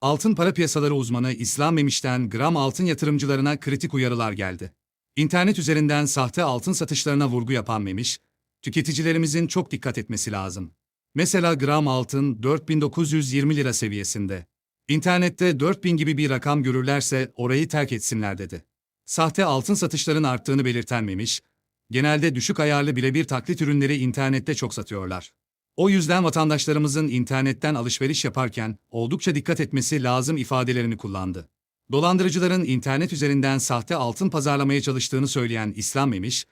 Altın para piyasaları uzmanı İslam Memiş'ten gram altın yatırımcılarına kritik uyarılar geldi. İnternet üzerinden sahte altın satışlarına vurgu yapan Memiş, tüketicilerimizin çok dikkat etmesi lazım. Mesela gram altın 4920 lira seviyesinde. İnternette 4000 gibi bir rakam görürlerse orayı terk etsinler dedi. Sahte altın satışların arttığını belirten Memiş, genelde düşük ayarlı birebir taklit ürünleri internette çok satıyorlar. O yüzden vatandaşlarımızın internetten alışveriş yaparken oldukça dikkat etmesi lazım ifadelerini kullandı. Dolandırıcıların internet üzerinden sahte altın pazarlamaya çalıştığını söyleyen İslam Memiş,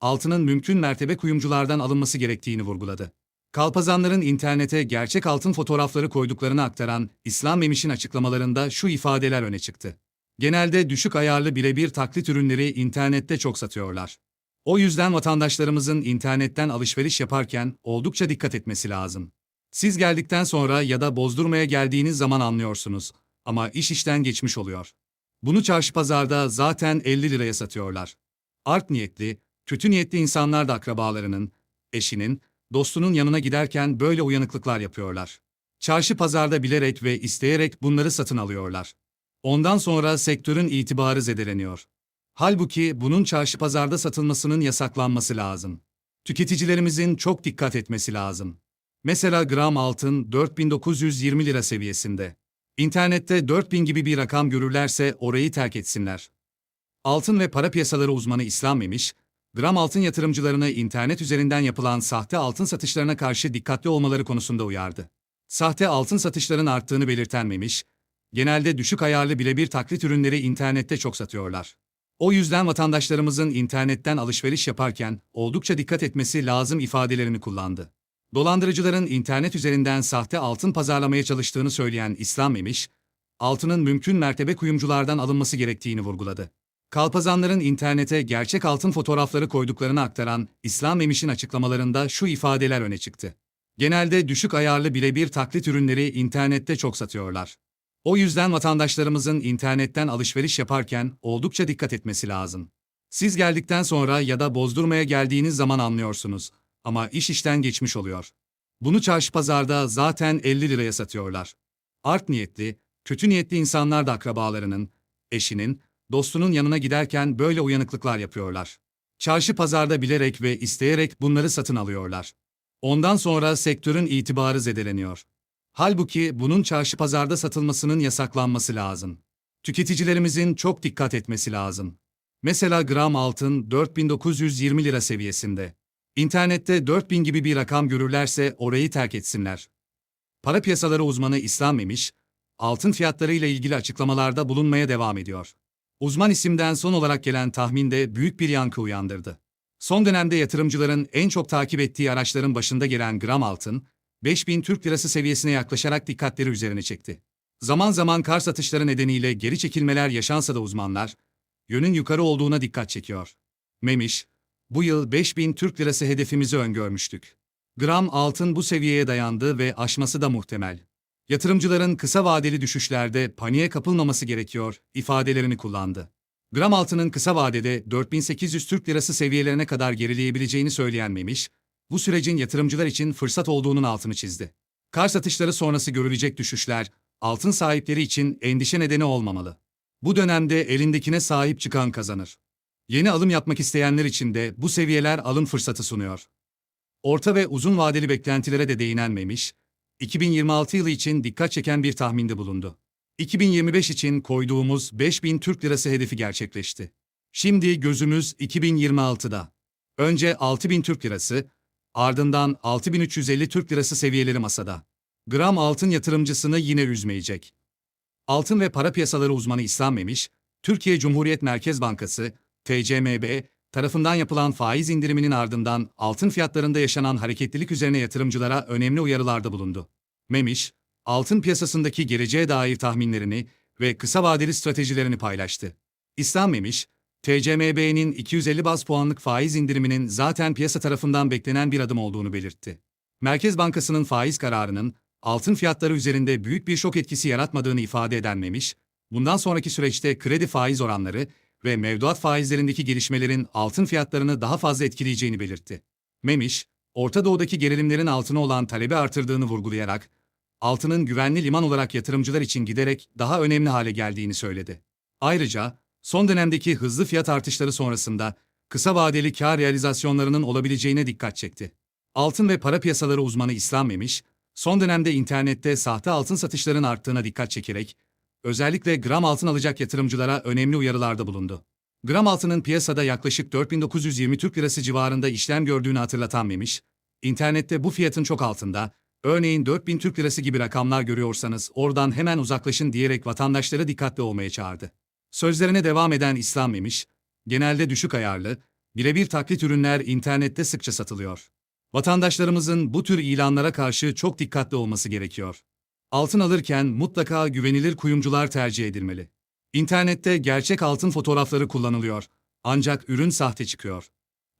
altının mümkün mertebe kuyumculardan alınması gerektiğini vurguladı. Kalpazanların internete gerçek altın fotoğrafları koyduklarını aktaran İslam Memiş'in açıklamalarında şu ifadeler öne çıktı. Genelde düşük ayarlı birebir taklit ürünleri internette çok satıyorlar. O yüzden vatandaşlarımızın internetten alışveriş yaparken oldukça dikkat etmesi lazım. Siz geldikten sonra ya da bozdurmaya geldiğiniz zaman anlıyorsunuz ama iş işten geçmiş oluyor. Bunu çarşı pazarda zaten 50 liraya satıyorlar. Art niyetli, kötü niyetli insanlar da akrabalarının, eşinin, dostunun yanına giderken böyle uyanıklıklar yapıyorlar. Çarşı pazarda bilerek ve isteyerek bunları satın alıyorlar. Ondan sonra sektörün itibarı zedeleniyor. Halbuki bunun çarşı pazarda satılmasının yasaklanması lazım. Tüketicilerimizin çok dikkat etmesi lazım. Mesela gram altın 4920 lira seviyesinde. İnternette 4000 gibi bir rakam görürlerse orayı terk etsinler. Altın ve para piyasaları uzmanı İslam Memiş, gram altın yatırımcılarını internet üzerinden yapılan sahte altın satışlarına karşı dikkatli olmaları konusunda uyardı. Sahte altın satışların arttığını belirten Memiş, genelde düşük ayarlı birebir taklit ürünleri internette çok satıyorlar. O yüzden vatandaşlarımızın internetten alışveriş yaparken oldukça dikkat etmesi lazım ifadelerini kullandı. Dolandırıcıların internet üzerinden sahte altın pazarlamaya çalıştığını söyleyen İslam Memiş, altının mümkün mertebe kuyumculardan alınması gerektiğini vurguladı. Kalpazanların internete gerçek altın fotoğrafları koyduklarını aktaran İslam Memiş'in açıklamalarında şu ifadeler öne çıktı. Genelde düşük ayarlı birebir taklit ürünleri internette çok satıyorlar. O yüzden vatandaşlarımızın internetten alışveriş yaparken oldukça dikkat etmesi lazım. Siz geldikten sonra ya da bozdurmaya geldiğiniz zaman anlıyorsunuz ama iş işten geçmiş oluyor. Bunu çarşı pazarda zaten 50 liraya satıyorlar. Art niyetli, kötü niyetli insanlar da akrabalarının, eşinin, dostunun yanına giderken böyle uyanıklıklar yapıyorlar. Çarşı pazarda bilerek ve isteyerek bunları satın alıyorlar. Ondan sonra sektörün itibarı zedeleniyor. Halbuki bunun çarşı pazarda satılmasının yasaklanması lazım. Tüketicilerimizin çok dikkat etmesi lazım. Mesela gram altın 4920 lira seviyesinde. İnternette 4000 gibi bir rakam görürlerse orayı terk etsinler. Para piyasaları uzmanı İslam Memiş, altın fiyatları ile ilgili açıklamalarda bulunmaya devam ediyor. Uzman isimden son olarak gelen tahminde büyük bir yankı uyandırdı. Son dönemde yatırımcıların en çok takip ettiği araçların başında gelen gram altın, 5000 Türk Lirası seviyesine yaklaşarak dikkatleri üzerine çekti. Zaman zaman kar satışları nedeniyle geri çekilmeler yaşansa da uzmanlar, yönün yukarı olduğuna dikkat çekiyor. Memiş, bu yıl 5000 Türk Lirası hedefimizi öngörmüştük. Gram altın bu seviyeye dayandı ve aşması da muhtemel. Yatırımcıların kısa vadeli düşüşlerde paniğe kapılmaması gerekiyor ifadelerini kullandı. Gram altının kısa vadede 4800 Türk Lirası seviyelerine kadar gerileyebileceğini söyleyen Memiş, bu sürecin yatırımcılar için fırsat olduğunun altını çizdi. Kar satışları sonrası görülecek düşüşler, altın sahipleri için endişe nedeni olmamalı. Bu dönemde elindekine sahip çıkan kazanır. Yeni alım yapmak isteyenler için de bu seviyeler alım fırsatı sunuyor. Orta ve uzun vadeli beklentilere de değinenmemiş, 2026 yılı için dikkat çeken bir tahminde bulundu. 2025 için koyduğumuz 5000 Türk Lirası hedefi gerçekleşti. Şimdi gözümüz 2026'da. Önce 6000 Türk Lirası, ardından 6350 Türk Lirası seviyeleri masada. Gram altın yatırımcısını yine üzmeyecek. Altın ve para piyasaları uzmanı İslam Memiş, Türkiye Cumhuriyet Merkez Bankası, TCMB, tarafından yapılan faiz indiriminin ardından altın fiyatlarında yaşanan hareketlilik üzerine yatırımcılara önemli uyarılarda bulundu. Memiş, altın piyasasındaki geleceğe dair tahminlerini ve kısa vadeli stratejilerini paylaştı. İslam Memiş, TCMB'nin 250 baz puanlık faiz indiriminin zaten piyasa tarafından beklenen bir adım olduğunu belirtti. Merkez Bankası'nın faiz kararının altın fiyatları üzerinde büyük bir şok etkisi yaratmadığını ifade eden Memiş, bundan sonraki süreçte kredi faiz oranları ve mevduat faizlerindeki gelişmelerin altın fiyatlarını daha fazla etkileyeceğini belirtti. Memiş, Orta Doğu'daki gerilimlerin altına olan talebi artırdığını vurgulayarak, altının güvenli liman olarak yatırımcılar için giderek daha önemli hale geldiğini söyledi. Ayrıca, son dönemdeki hızlı fiyat artışları sonrasında kısa vadeli kar realizasyonlarının olabileceğine dikkat çekti. Altın ve para piyasaları uzmanı İslam Memiş, son dönemde internette sahte altın satışların arttığına dikkat çekerek, özellikle gram altın alacak yatırımcılara önemli uyarılarda bulundu. Gram altının piyasada yaklaşık 4920 Türk Lirası civarında işlem gördüğünü hatırlatan Memiş, internette bu fiyatın çok altında, örneğin 4000 Türk Lirası gibi rakamlar görüyorsanız oradan hemen uzaklaşın diyerek vatandaşlara dikkatli olmaya çağırdı. Sözlerine devam eden İslam Memiş, genelde düşük ayarlı, birebir taklit ürünler internette sıkça satılıyor. Vatandaşlarımızın bu tür ilanlara karşı çok dikkatli olması gerekiyor. Altın alırken mutlaka güvenilir kuyumcular tercih edilmeli. İnternette gerçek altın fotoğrafları kullanılıyor. Ancak ürün sahte çıkıyor.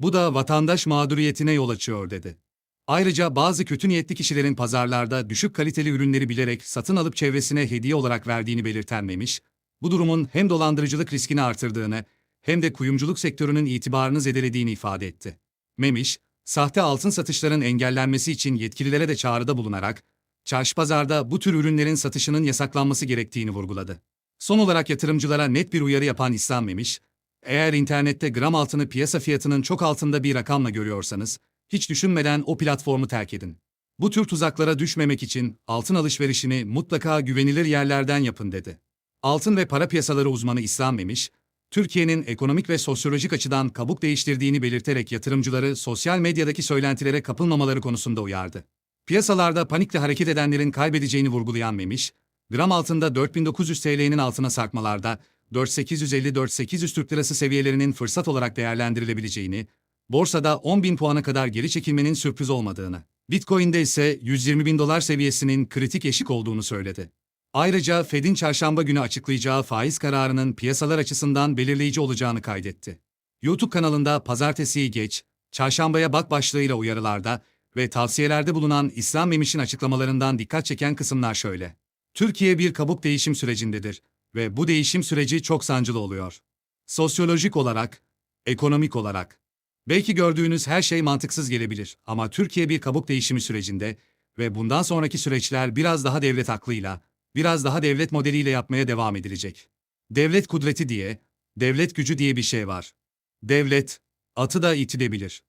Bu da vatandaş mağduriyetine yol açıyor dedi. Ayrıca bazı kötü niyetli kişilerin pazarlarda düşük kaliteli ürünleri bilerek satın alıp çevresine hediye olarak verdiğini belirtenmemiş, bu durumun hem dolandırıcılık riskini artırdığını hem de kuyumculuk sektörünün itibarını zedelediğini ifade etti. Memiş, sahte altın satışların engellenmesi için yetkililere de çağrıda bulunarak, çarşı pazarda bu tür ürünlerin satışının yasaklanması gerektiğini vurguladı. Son olarak yatırımcılara net bir uyarı yapan İslam Memiş, eğer internette gram altını piyasa fiyatının çok altında bir rakamla görüyorsanız, hiç düşünmeden o platformu terk edin. Bu tür tuzaklara düşmemek için altın alışverişini mutlaka güvenilir yerlerden yapın dedi. Altın ve para piyasaları uzmanı İslam Memiş, Türkiye'nin ekonomik ve sosyolojik açıdan kabuk değiştirdiğini belirterek yatırımcıları sosyal medyadaki söylentilere kapılmamaları konusunda uyardı. Piyasalarda panikle hareket edenlerin kaybedeceğini vurgulayan Memiş, gram altında 4900 TL'nin altına sarkmalarda 4850-4800 Türk Lirası seviyelerinin fırsat olarak değerlendirilebileceğini, borsada 10.000 puana kadar geri çekilmenin sürpriz olmadığını, Bitcoin'de ise 120 bin dolar seviyesinin kritik eşik olduğunu söyledi. Ayrıca Fed'in çarşamba günü açıklayacağı faiz kararının piyasalar açısından belirleyici olacağını kaydetti. YouTube kanalında pazartesiyi geç, çarşambaya bak başlığıyla uyarılarda ve tavsiyelerde bulunan İslam Memiş'in açıklamalarından dikkat çeken kısımlar şöyle. Türkiye bir kabuk değişim sürecindedir ve bu değişim süreci çok sancılı oluyor. Sosyolojik olarak, ekonomik olarak. Belki gördüğünüz her şey mantıksız gelebilir ama Türkiye bir kabuk değişimi sürecinde ve bundan sonraki süreçler biraz daha devlet aklıyla, biraz daha devlet modeliyle yapmaya devam edilecek. Devlet kudreti diye, devlet gücü diye bir şey var. Devlet, atı da itilebilir.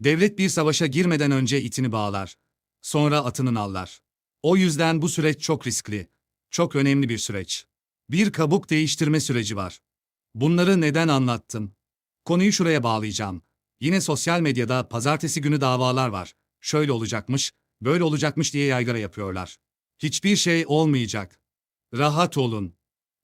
Devlet bir savaşa girmeden önce itini bağlar. Sonra atının allar. O yüzden bu süreç çok riskli. Çok önemli bir süreç. Bir kabuk değiştirme süreci var. Bunları neden anlattım? Konuyu şuraya bağlayacağım. Yine sosyal medyada pazartesi günü davalar var. Şöyle olacakmış, böyle olacakmış diye yaygara yapıyorlar. Hiçbir şey olmayacak. Rahat olun.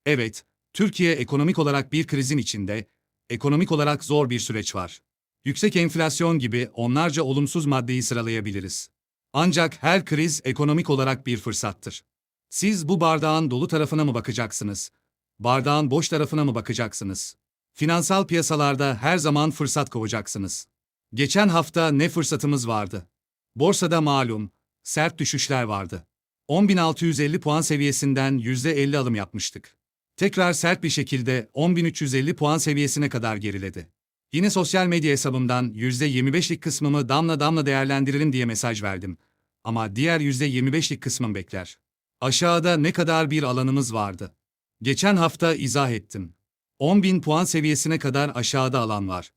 Evet, Türkiye ekonomik olarak bir krizin içinde, ekonomik olarak zor bir süreç var. Yüksek enflasyon gibi onlarca olumsuz maddeyi sıralayabiliriz. Ancak her kriz ekonomik olarak bir fırsattır. Siz bu bardağın dolu tarafına mı bakacaksınız? Bardağın boş tarafına mı bakacaksınız? Finansal piyasalarda her zaman fırsat kovacaksınız. Geçen hafta ne fırsatımız vardı? Borsada malum, sert düşüşler vardı. 10.650 puan seviyesinden %50 alım yapmıştık. Tekrar sert bir şekilde 10.350 puan seviyesine kadar geriledi. Yine sosyal medya hesabımdan %25'lik kısmımı damla damla değerlendirelim diye mesaj verdim. Ama diğer %25'lik kısmım bekler. Aşağıda ne kadar bir alanımız vardı? Geçen hafta izah ettim. 10.000 puan seviyesine kadar aşağıda alan var.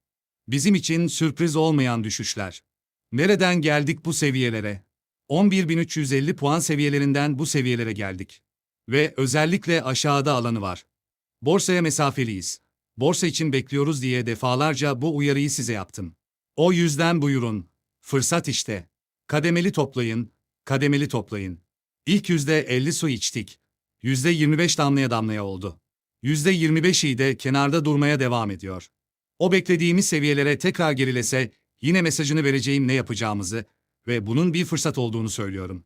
Bizim için sürpriz olmayan düşüşler. Nereden geldik bu seviyelere? 11.350 puan seviyelerinden bu seviyelere geldik. Ve özellikle aşağıda alanı var. Borsaya mesafeliyiz. Borsa için bekliyoruz diye defalarca bu uyarıyı size yaptım. O yüzden buyurun. Fırsat işte. Kademeli toplayın, kademeli toplayın. İlk yüzde 50 su içtik. Yüzde 25 damlaya damlaya oldu. Yüzde 25'i de kenarda durmaya devam ediyor. O beklediğimiz seviyelere tekrar gerilese yine mesajını vereceğim ne yapacağımızı ve bunun bir fırsat olduğunu söylüyorum.